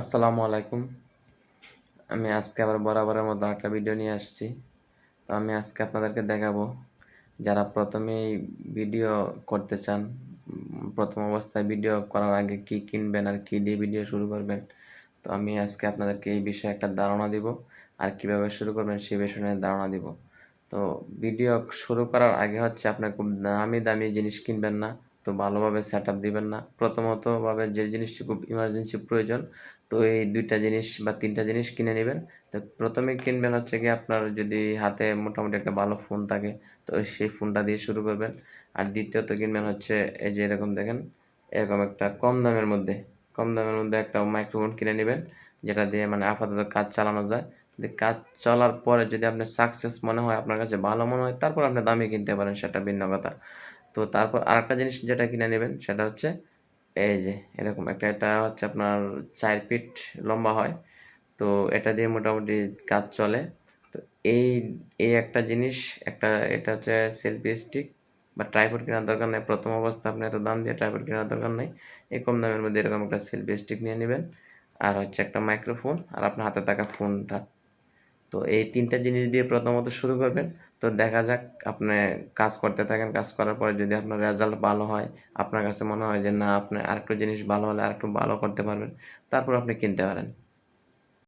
আসসালামু আলাইকুম। আমি আজকে আবার বরাবরের মতো একটা ভিডিও নিয়ে আসছি। তো আমি আজকে আপনাদেরকে দেখাবো, যারা প্রথমেই ভিডিও করতে চান প্রথম অবস্থায় ভিডিও করার আগে কি কিনবেন আর কি দিয়ে ভিডিও শুরু করবেন, তো আমি আজকে আপনাদেরকে এই বিষয়ে একটা ধারণা দিব আর কীভাবে শুরু করবেন সেই বিষয়ে ধারণা দিব। তো ভিডিও শুরু করার আগে হচ্ছে আপনার খুব দামি দামি জিনিস কিনবেন না তো ভালোভাবে সেট আপ দিবেন না। প্রথমত ভাবে যে জিনিসটি খুব ইমার্জেন্সি প্রয়োজন, তো এই দুইটা জিনিস বা তিনটা জিনিস কিনে নেবেন। তো প্রথমে কিনবেন হচ্ছে কি আপনার যদি হাতে মোটামুটি একটা ভালো ফোন থাকে, তো সেই ফোনটা দিয়ে শুরু করবেন। আর দ্বিতীয়ত কিনবেন হচ্ছে এই যে এরকম দেখেন, এরকম একটা কম দামের মধ্যে, কম দামের মধ্যে একটা মাইক্রোফোন কিনে নেবেন, যেটা দিয়ে মানে আপাতত কাজ চালানো যায়। কাজ চলার পরে যদি আপনার সাকসেস মনে হয়, আপনার কাছে ভালো মনে হয়, তারপর আপনি দামি কিনতে পারেন, সেটা ভিন্ন কথা। তো তারপর আরেকটা জিনিস যেটা কিনে নেবেন, সেটা হচ্ছে এই যে এরকম একটা, এটা হচ্ছে আপনার চার ফিট লম্বা হয়। তো এটা দিয়ে মোটামুটি কাজ চলে। তো এই এই একটা জিনিস, একটা, এটা হচ্ছে সেলফি স্টিক বা ট্রাইপড কেনার দরকার নেই। প্রথম অবস্থা আপনি এত দাম দিয়ে ট্রাইপড কেনার দরকার নেই। এই কম দামের মধ্যে এরকম একটা সেলফি স্টিক নিয়ে নেবেন। আর হচ্ছে একটা মাইক্রোফোন আর আপনার হাতে থাকা ফোনটা। তো এই তিনটা জিনিস দিয়ে প্রথমত শুরু করবেন। তো দেখা যাক আপনি কাজ করতে থাকেন, কাজ করার পরে যদি আপনার রেজাল্ট ভালো হয়, আপনার কাছে মনে হয় যে না, আপনি আরেকটু জিনিস ভালো হলে আরেকটু ভালো করতে পারবেন, তারপর আপনি কিনতে পারেন।